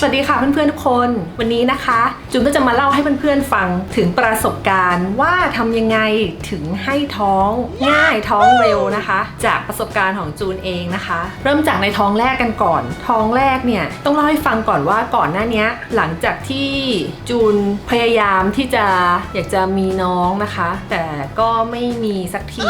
สวัสดีค่ะเพื่อนๆทุกคน วันนี้นะคะจูนก็จะมาเล่าให้เพื่อนๆฟังถึงประสบการณ์ว่าทำยังไงถึงให้ท้องง่ายท้องเร็วนะคะ จากประสบการณ์ของจูนเองนะคะ เริ่มจากในท้องแรกกันก่อน ท้องแรกเนี่ยต้องเล่าให้ฟังก่อนว่าก่อนหน้านี้หลังจากที่จูนพยายามที่จะอยากจะมีน้องนะคะ แต่ก็ไม่มีสักที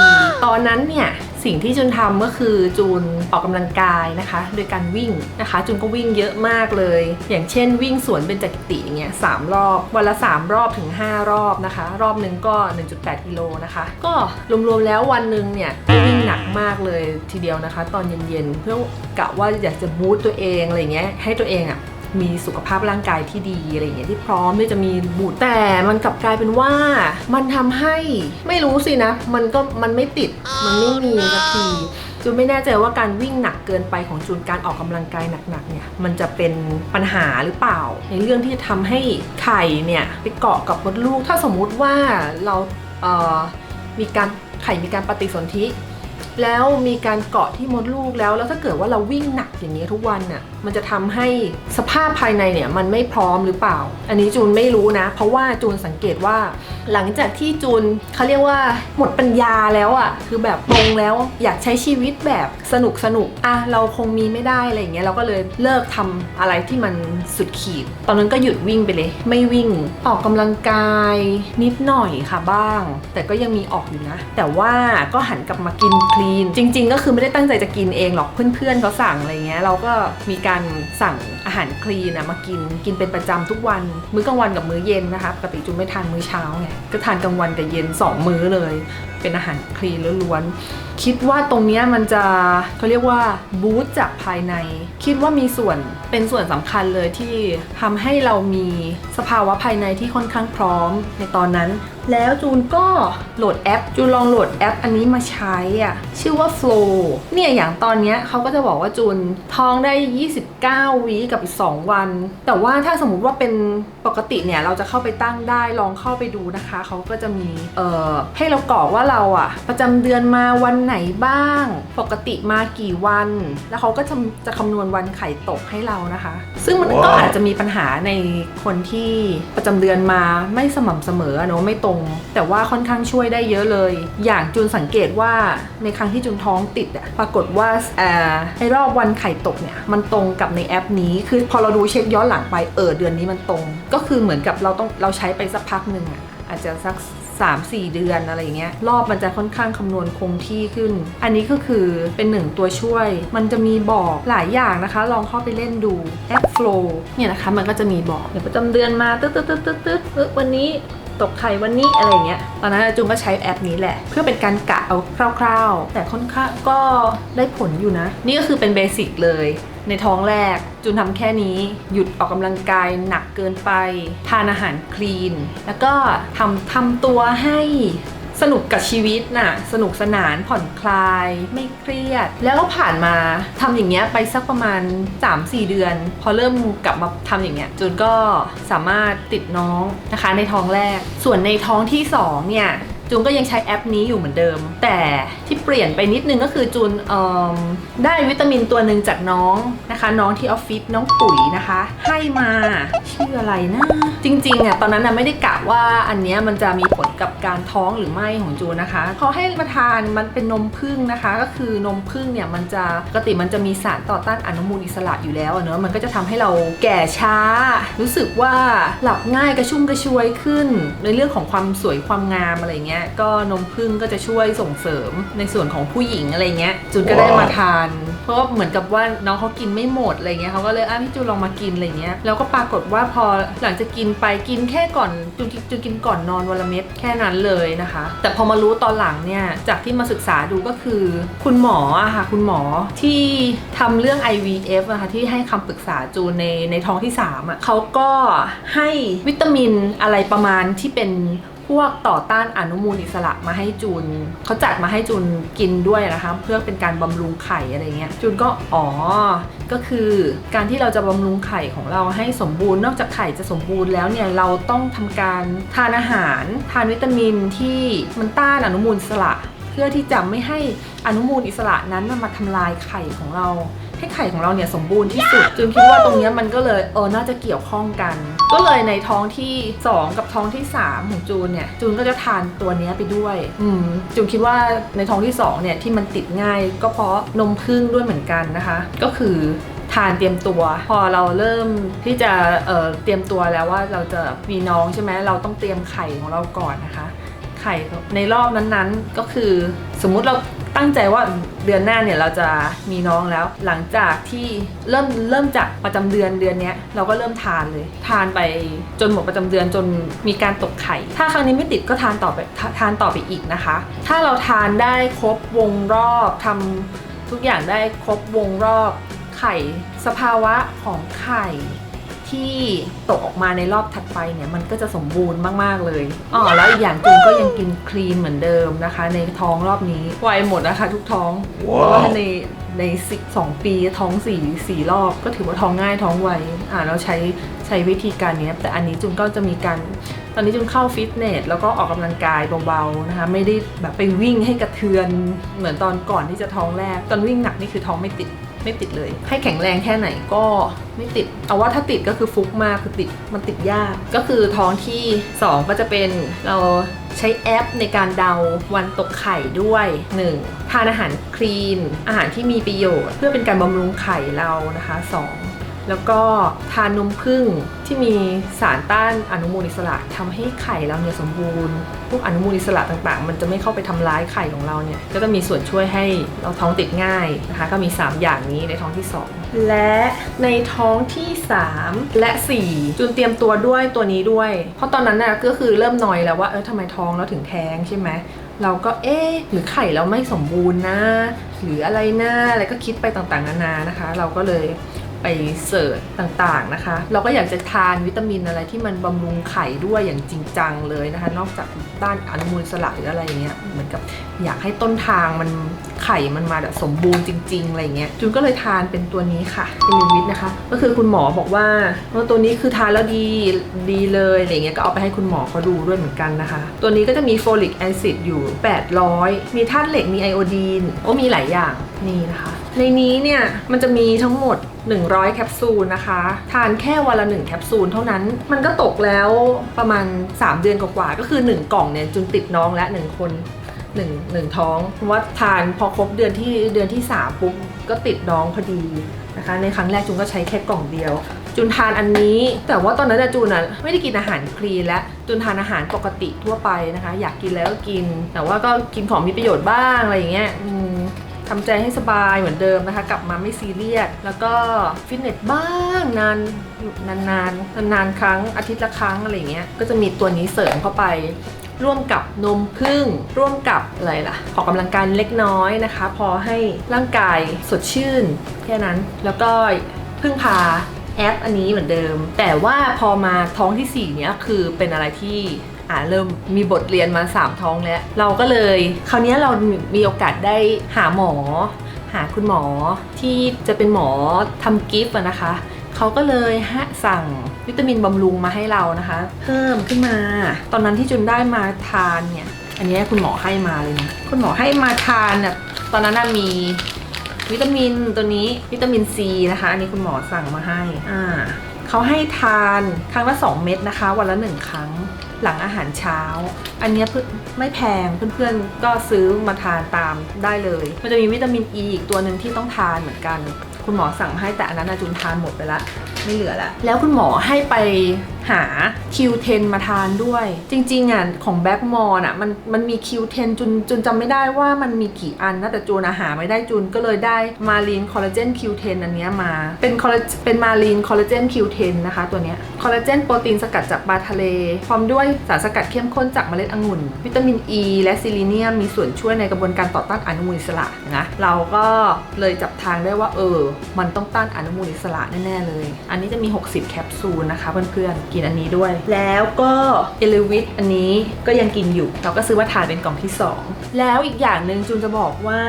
ตอนนั้นเนี่ยสิ่งที่จูนทำก็คือจูนออกกำลังกายนะคะ โดยการวิ่งนะคะ จูนก็วิ่งเยอะมากเลย อย่างเช่น วิ่งสวนเบญจกิติอย่างเงี้ยสามรอบ วันละ 3 รอบถึง 5 รอบนะคะ รอบหนึ่งก็ 1.8 กิโลนะคะ ก็รวมๆแล้ววันหนึ่งเนี่ยวิ่งหนักมากเลยทีเดียวนะคะ ตอนเย็นๆเพื่อกะว่าอยากจะบูตตัวเองอะไรเงี้ยให้ตัวเองอะ มีสุขภาพร่างกายที่ดีอะไรอย่างเงี้ยที่พร้อมที่จะมีบุตรแต่มันกลับกลายเป็นว่า มันทำให้ไม่รู้สินะ มันก็มันไม่ติดมันไม่มีสักทีจูนไม่แน่ใจว่าการวิ่งหนักเกินไปของจูนการออกกำลังกายหนักๆเนี่ยมันจะเป็นปัญหาหรือเปล่า ในเรื่องที่จะทำให้ไข่เนี่ยไปเกาะกับมดลูกถ้าสมมุติว่าเราเอ่อมีการไข่มีการปฏิสนธิ แล้วมีการเกาะที่มดลูกแล้ว แล้วถ้าเกิดว่าเราวิ่งหนักอย่างนี้ทุกวันน่ะ มันจะทำให้สภาพภายในเนี่ยมันไม่พร้อมหรือเปล่า อันนี้จูนไม่รู้นะ เพราะว่าจูนสังเกตว่า หลังจากที่จูนเขาเรียกว่าหมดปัญญาแล้วอะ่ะ คือแบบปรงแล้วอยากใช้ชีวิตแบบสนุกสนุกอะเราคงมีไม่ได้อะไรอย่างเงี้ยเราก็เลยเลิกทำอะไรที่มันสุดขีด ตอนนั้นก็หยุดวิ่งไปเลย ไม่วิ่งออกกำลังกายนิดหน่อยค่ะบ้าง แต่ก็ยังมีออกอยู่นะ แต่ว่าก็หันกลับมากินคลีน จริง ๆ ก็คือไม่ได้ตั้งใจจะกินเองหรอกเพื่อนๆเขาสั่งอะไรเงี้ยเราก็มีการสั่ง อาหารคลีนนะมากินกินเป็นประจำทุกวัน มื้อกลางวันกับมื้อเย็นนะคะปกติจุนไม่ทานมื้อเช้าไงก็ทานกลางวันกับเย็น 2 มื้อเลย เป็นอาหารคลีนล้วนๆคิดว่าตรงเนี้ยมันจะเขาเรียกว่าบูสต์จากภายใน คิดว่ามีส่วนเป็นส่วนสำคัญเลยที่ทำให้เรามีสภาวะภายในที่ค่อนข้างพร้อมในตอนนั้น แล้วจูนก็โหลดแอป จูนลองโหลดแอป อันนี้มาใช้อะชื่อว่า Flow เนี่ยอย่างตอนเนี้ยเขาก็จะบอกว่าจูนท้องได้ 29วีกับอีก 2 วัน แต่ว่าถ้าสมมุติว่าเป็นปกติเนี่ยเราจะเข้าไปตั้งได้ลองเข้าไปดูนะคะ เขาก็จะมีเอ่อให้เรากรอกว่าเราอะประจำเดือนมาวันไหนบ้าง ปกติมากี่วัน แล้วเขาก็จะจะคำนวณวันไข่ตกให้เรานะคะ ซึ่งมันก็อาจจะมีปัญหาในคนที่ประจำเดือนมาไม่สม่ำเสมอเนอะไม่ตรง แต่ว่าค่อนข้างช่วยได้เยอะเลย อย่างจูนสังเกตว่าในครั้งที่จูนท้องติดอะปรากฏว่าเอ่อไอรอบวันไข่ตกเนี่ยมันตรงกับในแอปนี้คือพอเราดูเช็คย้อนหลังไปเออเดือนนี้มันตรง ก็คือเหมือนกับเราต้องเราใช้ไปสักพักหนึ่งอะอาจจะสัก3 4 เดือนอะไรอย่างเงี้ยรอบมันจะค่อนข้างคำนวณคงที่ขึ้น อันนี้ก็คือเป็นหนึ่งตัวช่วย มันจะมีบอกหลายอย่างนะคะ ลองเข้าไปเล่นดูแอป Flow เนี่ยนะคะ มันก็จะมีบอกเดี๋ยวประจำเดือนมาตึ๊ดตึ๊ดตึ๊ดตึ๊ดตึ๊ดเอวันนี้ตกไข่วันนี้อะไรเงี้ย ตอนนั้นจุงก็ใช้แอปนี้แหละ เพื่อเป็นการกะเอาคร่าว ๆ แต่ค่อนข้างก็ได้ผลอยู่นะ นี่ก็คือเป็นเบสิกเลย ในท้องแรก จุนทำแค่นี้ หยุดออกกำลังกายหนักเกินไป ทานอาหารคลีน แล้วก็ทำทำตัวให้สนุกกับชีวิตน่ะ สนุกสนานผ่อนคลาย ไม่เครียด แล้วก็ผ่านมาทำอย่างเงี้ยไปสักประมาณ 3-4 เดือน พอเริ่มกลับมาทำอย่างเงี้ยจูนก็สามารถติดน้องนะคะในท้องแรก ส่วนในท้องที่2เนี่ย จูนก็ยังใช้แอปนี้อยู่เหมือนเดิม แต่ที่เปลี่ยนไปนิดนึงก็คือจูนได้วิตามินตัวหนึ่งจากน้องนะคะ น้องที่ออฟฟิศน้องปุ๋ยนะคะ ให้มาชื่ออะไรนะจริงๆอะตอนนั้นน่ะไม่ได้กะว่าอันเนี้ยมันจะมีผลกับการท้องหรือไม่ของจูนนะคะเขาให้มาทานมันเป็นนมพึ่งนะคะ ก็คือนมพึ่งเนี่ยมันจะปกติมันจะมีสารต่อต้านอนุมูลอิสระอยู่แล้วเนอะมันก็จะทำให้เราแก่ช้า รู้สึกว่าหลับง่ายกระชุ่มกระชวยขึ้น ในเรื่องของความสวยความงามอะไรเงี้ยก็นมพึ่งก็จะช่วยส่งเสริมในส่วนของผู้หญิงอะไรเงี้ยจูนก็ได้มาทาน เพราะว่าเหมือนกับว่าน้องเขากินไม่หมดอะไรเงี้ยเขาก็เลยอะพี่จูนลองมากินอะไรเงี้ยแล้วก็ปรากฏว่าพอหลังจากกินไปกินแค่ก่อนจูนจูนกินก่อนนอนวันละเม็ดแค่นั้นเลยนะคะ แต่พอมารู้ตอนหลังเนี่ยจากที่มาศึกษาดูก็คือ คุณหมออะค่ะคุณหมอที่ทำเรื่อง IVF อะค่ะที่ให้คำปรึกษาจูนในในท้องที่3อะเขาก็ให้วิตามินอะไรประมาณที่เป็น พวกต่อต้านอนุมูลอิสระมาให้จูนเขาจัดมาให้จูนกินด้วยนะคะเพื่อเป็นการบำรุงไข่อะไรเงี้ยจูนก็อ๋อก็คือการที่เราจะบำรุงไข่ของเราให้สมบูรณ์ นอกจากไข่จะสมบูรณ์แล้วเนี่ยเราต้องทำการทานอาหาร ทานวิตามินที่มันต้านอนุมูลอิสระ เพื่อที่จะไม่ให้อนุมูลอิสระนั้นมาทำลายไข่ของเรา ให้ไข่ของเราเนี่ยสมบูรณ์ที่สุดจูนคิดว่าตรงเนี้ยมันก็เลยเออน่าจะเกี่ยวข้องกัน ก็เลยในท้องที่ 2 กับท้องที่ 3 ของจูนเนี่ยจูนก็จะทานตัวเนี้ยไปด้วยอืมจูนคิดว่าในท้องที่2เนี่ยที่มันติดง่ายก็เพราะนมผึ้งด้วยเหมือนกันนะคะ ก็คือทานเตรียมตัวพอเราเริ่มที่จะเอ่อเตรียมตัวแล้วว่าเราจะมีน้องใช่ไหมเราต้องเตรียมไข่ของเราก่อนนะคะ ไข่ในรอบนั้นๆก็คือสมมุติเรา ตั้งใจว่าเดือนหน้าเนี่ยเราจะมีน้องแล้ว หลังจากที่เริ่มเริ่มจากประจำเดือนเดือนนี้เราก็เริ่มทานเลย ทานไปจนหมดประจำเดือนจนมีการตกไข่ ถ้าครั้งนี้ไม่ติดก็ทานต่อไปทาทานต่อไปอีกนะคะ ถ้าเราทานได้ครบวงรอบทำทุกอย่างได้ครบวงรอบไข่ สภาวะของไข่ ที่ตกออกมาในรอบถัดไปเนี่ยมันก็จะสมบูรณ์มากๆเลยอ๋อแล้วอีกอย่างจูนก็ยังกินคลีนเหมือนเดิมนะคะ ในท้องรอบนี้ไวหมดนะคะ ทุกท้องเพราะว่าในในสิบสองปีท้องสี่สี่รอบก็ถือว่าท้องง่ายท้องไวอ่าเราใช้ใช้วิธีการเนี้ยแต่อันนี้จุนก็จะมีการตอนนี้จุนเข้าฟิตเนสแล้วก็ออกกำลังกายเบาๆนะคะไม่ได้แบบไปวิ่งให้กระเทือนเหมือนตอนก่อนที่จะท้องแรกตอนวิ่งหนักนี่คือท้องไม่ติด ไม่ติดเลย ให้แข็งแรงแค่ไหนก็ไม่ติด เอาว่าถ้าติดก็คือฟุกมากคือติดมันติดยาก ก็คือท้องที่ 2 ก็จะเป็นเราใช้แอปในการเดาวันตกไข่ด้วย 1. ทานอาหารคลีน อาหารที่มีประโยชน์ เพื่อเป็นการบำรุงไข่เรานะคะ 2. แล้วก็ทานนมผึ้งที่มีสารต้านอนุมูลอิสระทำให้ไข่เราเนี่ยสมบูรณ์ พวกอนุมูลอิสระต่างๆ มันจะไม่เข้าไปทำร้ายไข่ของเราเนี่ยก็จะมีส่วนช่วยให้เราท้องติดง่ายนะคะก็มี 3 อย่างนี้ในท้องที่ 2 และในท้องที่ 3 และ 4 จุนเตรียมตัวด้วยตัวนี้ด้วย เพราะตอนนั้นน่ะก็คือเริ่มนอยแล้วว่าเออทำไมท้องเราถึงแท้งใช่ไหมเราก็เอ๊ะหรือไข่เราไม่สมบูรณ์นะ หรืออะไรนะอะไรก็คิดไปต่างๆนานานะคะ เราก็เลย ไปเสิร์ชต่างๆนะคะ เราก็อยากจะทานวิตามินอะไรที่มันบำรุงไข่ด้วยอย่างจริงจังเลยนะคะ นอกจากต้านอนุมูลอิสระหรืออะไรอย่างเงี้ยเหมือนกับอยากให้ต้นทางมัน ไข่มันมาแบบสมบูรณ์จริงๆอะไรเงี้ยจูนก็เลยทานเป็นตัวนี้ค่ะเป็นลิวิตนะคะ ก็คือคุณหมอบอกว่าว่าตัวนี้คือทานแล้วดีดีเลยอะไรเงี้ยก็เอาไปให้คุณหมอเขาดูด้วยเหมือนกันนะคะ ตัวนี้ก็จะมีโฟลิกแอซิดอยู่ 800 มีธาตุเหล็กมีไอโอดีนโอ้มีหลายอย่างนี่นะคะ ในนี้เนี่ยมันจะมีทั้งหมด 100 แคปซูลนะคะ ทานแค่วันละ 1 แคปซูลเท่านั้น มันก็ตกแล้วประมาณ 3 เดือนกว่าๆก็คือ 1 กล่องเนี่ยจุนติดน้องและ 1 คน หนึ่งหนึ่งท้อง เพราะว่าทานพอครบเดือนที่เดือนที่สามปุ๊บก็ติดน้องพอดีนะคะ ในครั้งแรกจุนก็ใช้แค่กล่องเดียว จุนทานอันนี้ แต่ว่าตอนนั้นจูนอะไม่ได้กินอาหารคลีนและจูนทานอาหารปกติทั่วไปนะคะ อยากกินแล้วก็กิน แต่ว่าก็กินของมีประโยชน์บ้างอะไรอย่างเงี้ยทำใจให้สบายเหมือนเดิมนะคะ กลับมาไม่ซีเรียสแล้วก็ฟิตเนสบ้างนานนานนานนานครั้งอาทิตย์ละครั้งอะไรอย่างเงี้ยก็จะมีตัวนี้เสริมเข้าไป ร่วมกับนมผึ้งร่วมกับอะไรล่ะ ออกกำลังกายเล็กน้อยนะคะ พอให้ร่างกายสดชื่นแค่นั้นแล้วก็พึ่งพาแอปอันนี้เหมือนเดิม แต่ว่าพอมาท้องทีสี่ 4 เนี้ยคือเป็นอะไรที่อ่าเริ่มมีบทเรียนมา 3 ท้องแล้ว เราก็เลย คราวนี้เรามีโอกาสได้หาหมอ หาคุณหมอที่จะเป็นหมอทำกิฟต์นะคะ เขาก็เลยฮะสั่งวิตามินบำรุงมาให้เรานะคะ เพิ่มขึ้นมา ตอนนั้นที่จุนได้มาทานเนี่ย อันนี้คุณหมอให้มาเลยนะคุณหมอให้มาทานเนี่ยตอนนั้นน่ะมีวิตามินตัวนี้วิตามินซีนะคะ อันนี้คุณหมอสั่งมาให้อ่าเขาให้ทานครั้งละ 2 เม็ดนะคะ วันละ 1 ครั้งหลังอาหารเช้า อันเนี้ยเพื่อไม่แพงเพื่อนๆก็ซื้อมาทานตามได้เลย มันจะมีวิตามินอ e ีอีกตัวหนึ่งที่ต้องทานเหมือนกัน คุณหมอสั่งให้แต่อันนั้นนะจุนทานหมดไปละไม่เหลือละแล้วคุณหมอให้ไปหา Q10 มาทานด้วย จริงๆอะของแบ็กมอร์อะมันมันมี Q10 จุนจุนจำไม่ได้ว่ามันมีกี่อันนะแต่จูนอาหาไม่ได้จุนก็เลยได้มารีนคอลลาเจน Q10 อันเนี้ยมา เป็นคอลลาเป็นมารีนคอลลาเจน Q10 นะคะตัวเนี้ยคอลลาเจนโปรตีนสกัดจากปลาทะเล พร้อมด้วยสารสกัดเข้มข้นจากเมล็ดองุ่น วิตามินอ e ีและซิลิเนียมมีส่วนช่วยในกระบวนการต่อต้านอนุมูลอิสระนะเราก็เลยจับทางได้ว่าเออมันต้องต้านอนุมูลอิสระแน่ ๆ เลย อันนี้จะมี 60 แคปซูลนะคะเพื่อนๆ กินอันนี้ด้วย แล้วก็เอลิวิตอันนี้ก็ยังกินอยู่ เราก็ซื้อมาทานเป็นกล่องที่ 2 แล้วอีกอย่างหนึ่งจูนจะบอกว่า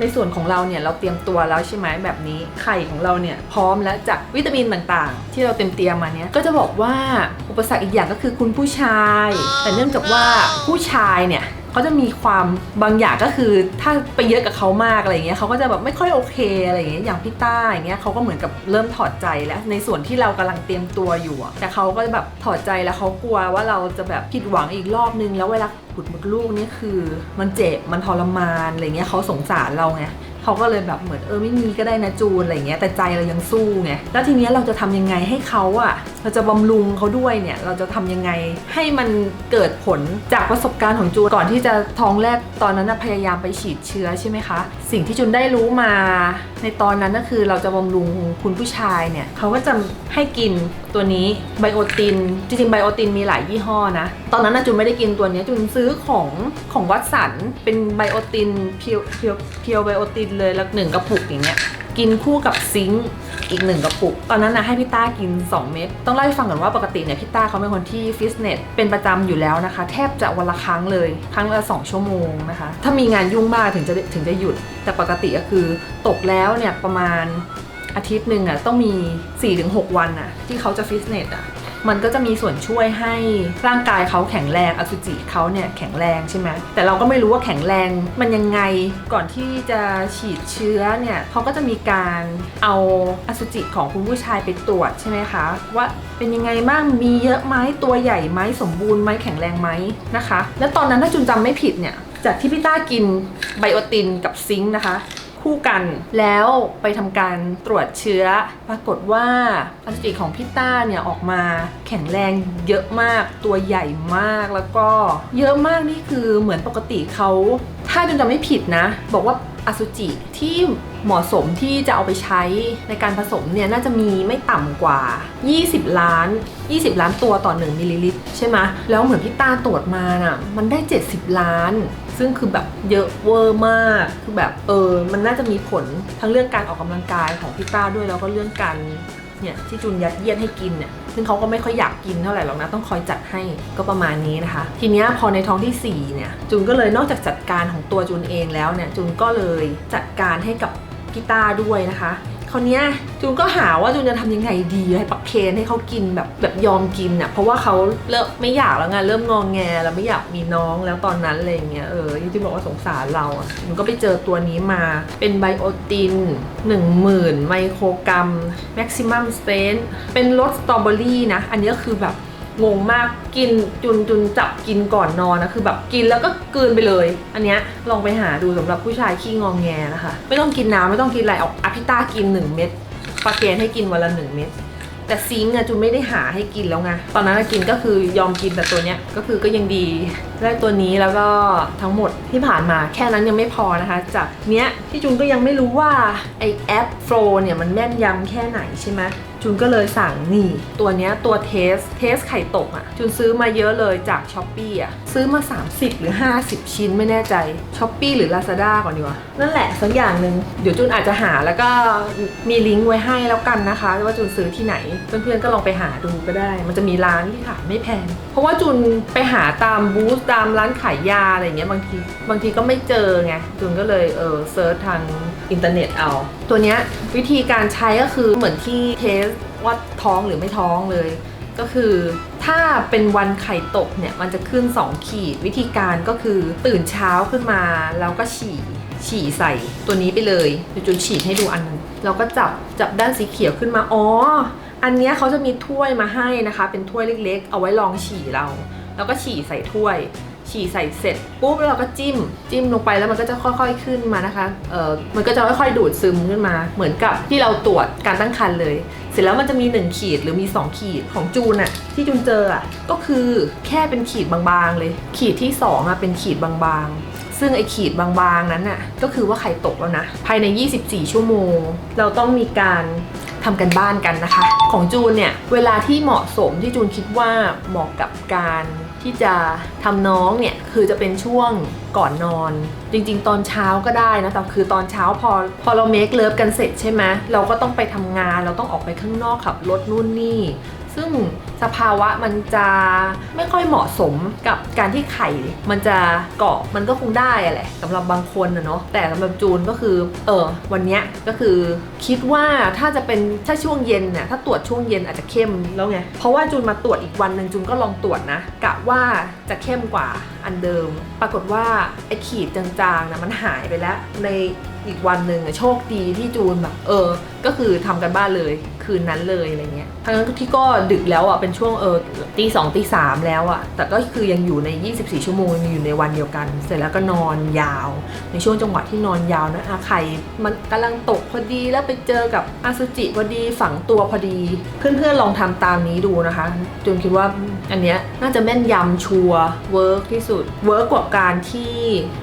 ในส่วนของเราเนี่ยเราเตรียมตัวแล้วใช่ไหมแบบนี้ไข่ของเราเนี่ยพร้อมแล้วจากวิตามินต่างๆ ที่เราเตรียมเตรียมมาเนี่ยก็จะบอกว่าอุปสรรคอีกอย่างก็คือคุณผู้ชาย แต่เนื่องจากว่าผู้ชายเนี่ย เขาจะมีความบางอย่างก็คือถ้าไปเยอะกับเขามากอะไรเงี้ยเขาก็จะแบบไม่ค่อยโอเคอะไรเงี้ยอย่างพี่ต้าอย่างเงี้ยเขาก็เหมือนกับเริ่มถอดใจแล้วในส่วนที่เรากำลังเตรียมตัวอยู่อะแต่เขาก็แบบถอดใจแล้วเขากลัวว่าเราจะแบบผิดหวังอีกรอบนึงแล้วเวลาขุดมดลูกนี่คือ มันเจ็บมันทรมานอะไรเงี้ยเขาสงสารเราไง เขาก็เลยแบบเหมือนเออไม่มีก็ได้นะจูนอะไรเงี้ยแต่ใจเรายังสู้ไงแล้วทีเนี้ยเราจะทำยังไงให้เขาอะเราจะบำรุงเขาด้วยเนี่ยเราจะทำยังไงให้มันเกิดผลจากประสบการณ์ของจูนก่อนที่จะท้องแรกตอนนั้นพยายามไปฉีดเชื้อใช่ไหมคะ สิ่งที่จูนได้รู้มา ในตอนนั้นก็คือเราจะบำรุงคุณผู้ชายเนี่ยเขาก็จะให้กิน ตัวนี้ไบโอติน จริงๆไบโอตินมีหลายยี่ห้อนะ ตอนนั้นนะจูนไม่ได้กินตัวนี้จูนซื้อของของวัดสันเป็นไบโอตินเพียวเพียวเพียวไบโอตินเลยล้วหนึ่งกระปุกอย่างเงี้ยกินคู่กับซิงค์อีกหนึ่งกระปุก ตอนนั้นนะให้พี่ต้ากิน 2 เม็ด ต้องเล่าให้ฟังก่อนว่าปกติเนี่ยพี่ต้าเขาเป็นคนที่ฟิตเนสเป็นประจำอยู่แล้วนะคะ แทบจะวันละครั้งเลย ครั้งละ2ชั่วโมงนะคะ ถ้ามีงานยุ่งมากถึงจะถึงจะหยุด แต่ปกติก็คือตกแล้วเนี่ยประมาณ อาทิตย์หนึ่งอะต้องมี 4-6 วันอะ ที่เขาจะฟิตเนสอะมันก็จะมีส่วนช่วยให้ร่างกายเขาแข็งแรงอสุจิเขาเนี่ยแข็งแรงใช่ไหมแต่เราก็ไม่รู้ว่าแข็งแรงมันยังไงก่อนที่จะฉีดเชื้อเนี่ยเขาก็จะมีการเอาอสุจิของคุณผู้ชายไปตรวจใช่ไหมคะ ว่าเป็นยังไงบ้างมีเยอะไหมตัวใหญ่ไหมสมบูรณ์ไหมแข็งแรงไหมนะคะ แล้วตอนนั้นถ้าจุนจำไม่ผิดเนี่ยจากที่พี่ต้ากินไบโอตินกับซิงค์นะคะ คู่กันแล้วไปทำการตรวจเชื้อ ปรากฏว่าอสุจิของพี่ต้าเนี่ยออกมาแข็งแรงเยอะมากตัวใหญ่มากแล้วก็เยอะมากนี่คือเหมือนปกติเขาถ้าจนจำไม่ผิดนะ บอกว่าอสุจิที่เหมาะสมที่จะเอาไปใช้ในการผสมเนี่ยน่าจะมีไม่ต่ำกว่า 20 ล้าน 20 ล้านตัวต่อ 1มิลลิลิตรใช่ไหมแล้วเหมือนพี่ตาตรวจมาน่ะมันได้ 70 ล้าน ซึ่งคือแบบเยอะเวอร์มาก คือแบบเออ มันน่าจะมีผลทั้งเรื่องการออกกำลังกายของพี่ต้าด้วยแล้วก็เรื่องการเนี่ยที่จุนยัดเยียดให้กินเนี่ย ซึ่งเขาก็ไม่ค่อยอยากกินเท่าไหร่หรอกนะ ต้องคอยจัดให้ก็ประมาณนี้นะคะ ทีนี้พอในท้องทีสี่4 เนี่ย จุนก็เลยนอกจากจัดการของตัวจุนเองแล้วเนี่ย จุนก็เลยจัดการให้กับพี่ต้าด้วยนะคะ คราวเนี้ยจูนก็หาว่าจูนจะทำยังไงดีให้ปักเคนให้เขากินแบบแบบยอมกินอะเพราะว่าเขาเริ่มไม่อยากแล้วไงเริ่มงองแงแล้วไม่อยากมีน้องแล้วตอนนั้นอะไรอย่างเงี้ยเออที่บอกว่าสงสารเราอะมันก็ไปเจอตัวนี้มาเป็นไบโอติน 10,000 ไมโครกรัมแม็กซิมัมสเตนเป็นรสสตรอเบอรี่นะ อันนี้ก็คือแบบ งงมากกินจุนจุนจับกินก่อนนอนนะคือแบบกินแล้วก็กลืนไปเลย อันเนี้ยลองไปหาดูสำหรับผู้ชายขี้งองแงนะคะ ไม่ต้องกินน้ำไม่ต้องกินอะไรเอาอพิต้ากิน 1 เม็ดปาเกนให้กินวันละ1เม็ดแต่ซิงค์อะจุนไม่ได้หาให้กินแล้วไงตอนนั้นกินก็คือยอมกินแต่ตัวเนี้ยก็คือก็ยังดีได้ตัวนี้แล้วก็ทั้งหมดที่ผ่านมาแค่นั้นยังไม่พอนะคะ จากเนี้ยที่จุนก็ยังไม่รู้ว่าไอแอปโฟลเนี่ยมันแม่นยำแค่ไหนใช่ไหม จุนก็เลยสั่งนี่ ตัวเนี้ยตัวเทสเทสไข่ตกอะ่ะ จุนซื้อมาเยอะเลยจากช้อปปี้อะ ซื้อมา 30 หรือ 50 ชิ้นไม่แน่ใจช้อปปี้หรือ Lazada ก่อนดีกว่า นั่นแหละสักอย่างหนึ่งเดี๋ยวจุนอาจจะหาแล้วก็มีลิงก์ไว้ให้แล้วกันนะคะ ว่าจุนซื้อที่ไหน เพื่อนๆก็ลองไปหาดูก็ได้ มันจะมีร้านที่ขายไม่แพง เพราะว่าจุนไปหาตามบูธตามร้านขายยาอะไรเงี้ยบางที บางทีก็ไม่เจอไงจุนก็เลยเออเซิร์ชทาง อินเทอร์เน็ตเอา ตัวเนี้ยวิธีการใช้ก็คือเหมือนที่เทสว่าท้องหรือไม่ท้องเลย ก็คือถ้าเป็นวันไข่ตกเนี่ยมันจะขึ้น 2 ขีด วิธีการก็คือตื่นเช้าขึ้นมาแล้วก็ฉี่ฉี่ใส่ตัวนี้ไปเลยเดี๋ยวจุนฉีดให้ดูอันนึงเราก็จับจับด้านสีเขียวขึ้นมาอ๋ออันนี้เขาจะมีถ้วยมาให้นะคะ เป็นถ้วยเล็กๆ เอาไว้ลองฉี่เรา แล้วก็ฉี่ใส่ถ้วย ฉี่ใส่เสร็จปุ๊บแล้วเราก็จิ้มจิ้มลงไปแล้วมันก็จะค่อยๆขึ้นมานะคะเออมันก็จะค่อยๆดูดซึมขึ้นมา เหมือนกับที่เราตรวจการตั้งครรภ์เลย เสร็จแล้วมันจะมี 1 ขีดหรือมี 2 ขีดของจูนอะที่จูนเจออะก็คือแค่เป็นขีดบางๆเลย ขีดที่ 2อะเป็นขีดบางๆซึ่งไอขีดบางๆนั้นน่ะก็คือว่าไข่ตกแล้วนะ ภายใน 24 ชั่วโมง เราต้องมีการ ทำกันบ้านกันนะคะ ของจูนเนี่ยเวลาที่เหมาะสมที่จูนคิดว่าเหมาะกับการที่จะทำน้องเนี่ยคือจะเป็นช่วงก่อนนอน จริงๆ ตอนเช้าก็ได้นะแต่คือตอนเช้าพอพอเราเมคเลิฟกันเสร็จใช่ไหมเราก็ต้องไปทำงานเราต้องออกไปข้างนอกขับรถนู่นนี่ ซึ่ง สภาวะมันจะไม่ค่อยเหมาะสมกับการที่ไข่มันจะเกาะมันก็คงได้อะแหละสำหรับบางคนนะเนาะแต่สำหรับจูนก็คือเออวันเนี้ยก็คือคิดว่าถ้าจะเป็นถ้าช่วงเย็นน่ะถ้าตรวจช่วงเย็นอาจจะเข้มแล้วไงเพราะว่าจูนมาตรวจอีกวันหนึ่งจูนก็ลองตรวจนะกะว่าจะเข้มกว่าอันเดิม ปรากฏว่าไอ้ขีดจางๆนะมันหายไปแล้วในอีกวันหนึ่งโชคดีที่จูนแบบเออ ก็คือทำกันบ้านเลยคืนนั้นเลยอะไรเงี้ยทั้งนั้นที่ก็ดึกแล้วอะเป็นช่วงเออตีสองตีสามแล้วอะแต่ก็คือยังอยู่ใน 24 ชั่วโมงยังอยู่ในวันเดียวกัน เสร็จแล้วก็นอนยาว ในช่วงจังหวะที่นอนยาวนะอาไข่มันกำลังตกพอดีแล้วไปเจอกับอาซุจิพอดีฝังตัวพอดี เพื่อนๆลองทำตามนี้ดูนะคะจนคิดว่าอันเนี้ยน่าจะแม่นยำชัวร์เวิร์กที่สุดเวิร์กกว่าการที่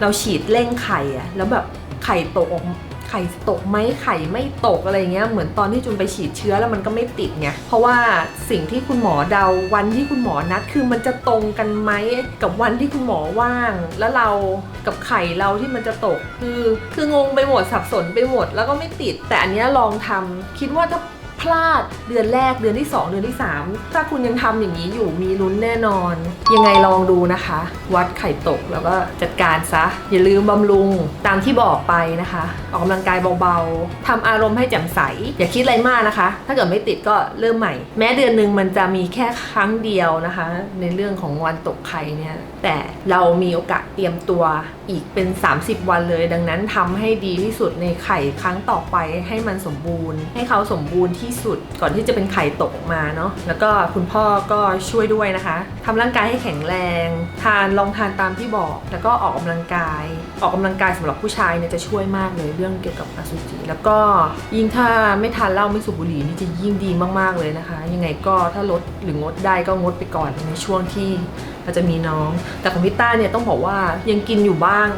เราฉีดเร่งไข่อะแล้วแบบไข่ตกออก ไข่ตกไหมไข่ไม่ตกอะไรเงี้ยเหมือนตอนที่จุนไปฉีดเชื้อแล้วมันก็ไม่ติดไงเพราะว่าสิ่งที่คุณหมอเดาวันที่คุณหมอนัดคือมันจะตรงกันไหมกับวันที่คุณหมอว่าง แล้วเรากับไข่เราที่มันจะตกคือคืองงไปหมดสับสนไปหมดแล้วก็ไม่ติด แต่อันนี้ลองทำคิดว่าถ้า พลาดเดือนแรกเดือนที่ 2 เดือนที่ 3 ถ้าคุณยังทำอย่างนี้อยู่มีลุ้นแน่นอน ยังไงลองดูนะคะ วัดไข่ตกแล้วก็จัดการซะ อย่าลืมบำรุงตามที่บอกไปนะคะ ออกกำลังกายเบาๆทำอารมณ์ให้แจ่มใส อย่าคิดอะไรมากนะคะ ถ้าเกิดไม่ติดก็เริ่มใหม่ แม้เดือนหนึ่งมันจะมีแค่ครั้งเดียวนะคะ ในเรื่องของวันตกไข่เนี่ยแต่เรามีโอกาสเตรียมตัวอีกเป็น 30 วันเลย ดังนั้นทำให้ดีที่สุดในไข่ครั้งต่อไปให้มันสมบูรณ์ ให้เขาสมบูรณ์ที่สุดก่อนที่จะเป็นไข่ตกมาเนาะแล้วก็คุณพ่อก็ช่วยด้วยนะคะทำร่างกายให้แข็งแรง ทานลองทานตามที่บอก แล้วก็ออกกำลังกาย ออกกำลังกายสำหรับผู้ชายเนี่ยจะช่วยมากเลยเรื่องเกี่ยวกับอสุจิแล้วก็ยิ่งถ้าไม่ทานเหล้าไม่สูบบุหรี่นี่จะยิ่งดีมากๆเลยนะคะ ยังไงก็ถ้าลดหรืองดได้ก็งดไปก่อนในช่วงที่ ราจะมีน้อง แต่ของพิต้าเนี่ยต้องบอกว่ายังกินอยู่บ้าง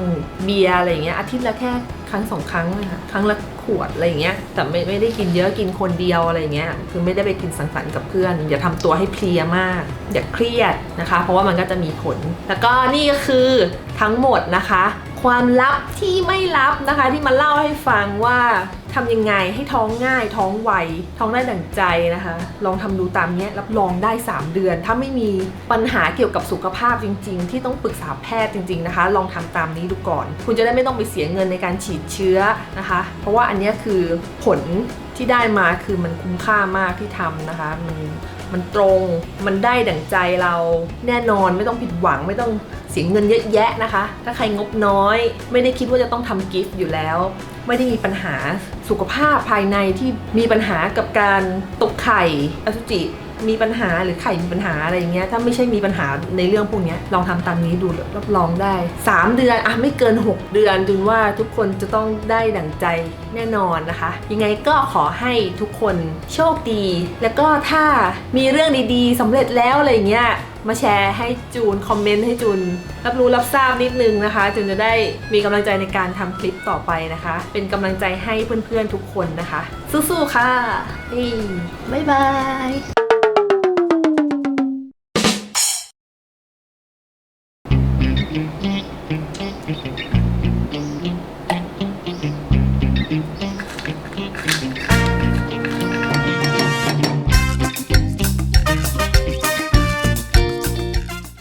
เบียร์อะไรอย่างเงี้ยอาทิตย์ละแค่ครั้งสองครั้งนะคะครั้งละขวดอะไรอย่างเงี้ยแต่ไม่ไม่ได้กินเยอะกินคนเดียวอะไรอย่างเงี้ยคือไม่ได้ไปกินสังสรรค์กับเพื่อน อย่าทำตัวให้เพลียมาก อย่าเครียดนะคะ เพราะว่ามันก็จะมีผล แล้วก็นี่ก็คือทั้งหมดนะคะ ความลับที่ไม่ลับนะคะที่มาเล่าให้ฟังว่า ทำยังไงให้ท้องง่ายท้องไวท้องได้ดั่งใจนะคะ ลองทำดูตามนี้รับรองได้ 3 เดือน ถ้าไม่มีปัญหาเกี่ยวกับสุขภาพจริง ๆ ที่ต้องปรึกษาแพทย์จริง ๆนะคะ ลองทำตามนี้ดูก่อน คุณจะได้ไม่ต้องไปเสียเงินในการฉีดเชื้อนะคะ เพราะว่าอันนี้คือผลที่ได้มาคือมันคุ้มค่ามากที่ทำนะคะมัน มันตรง มันได้ดั่งใจเราแน่นอนไม่ต้องผิดหวังไม่ต้องเสียเงินเยอะแยะนะคะ ถ้าใครงบน้อย ไม่ได้คิดว่าจะต้องทำกิฟต์อยู่แล้ว ไม่ได้มีปัญหาสุขภาพภายในที่มีปัญหากับการตกไข่อสุจิ มีปัญหาหรือไข่มีปัญหาอะไรอย่างเงี้ยถ้าไม่ใช่มีปัญหาในเรื่องพวกนี้ลองทำตามนี้ดูรับรองได้ 3 เดือนอะไม่เกิน 6 เดือนจนว่าทุกคนจะต้องได้ดั่งใจแน่นอนนะคะ ยังไงก็ขอให้ทุกคนโชคดี แล้วก็ถ้ามีเรื่องดีๆสำเร็จแล้วอะไรอย่างเงี้ยมาแชร์ให้จูน คอมเมนต์ให้จูน รับรู้รับทราบนิดนึงนะคะ จูนจะได้มีกำลังใจในการทำคลิปต่อไปนะคะ เป็นกำลังใจให้เพื่อนๆทุกคนนะคะ สู้ๆค่ะดีบ๊ายบาย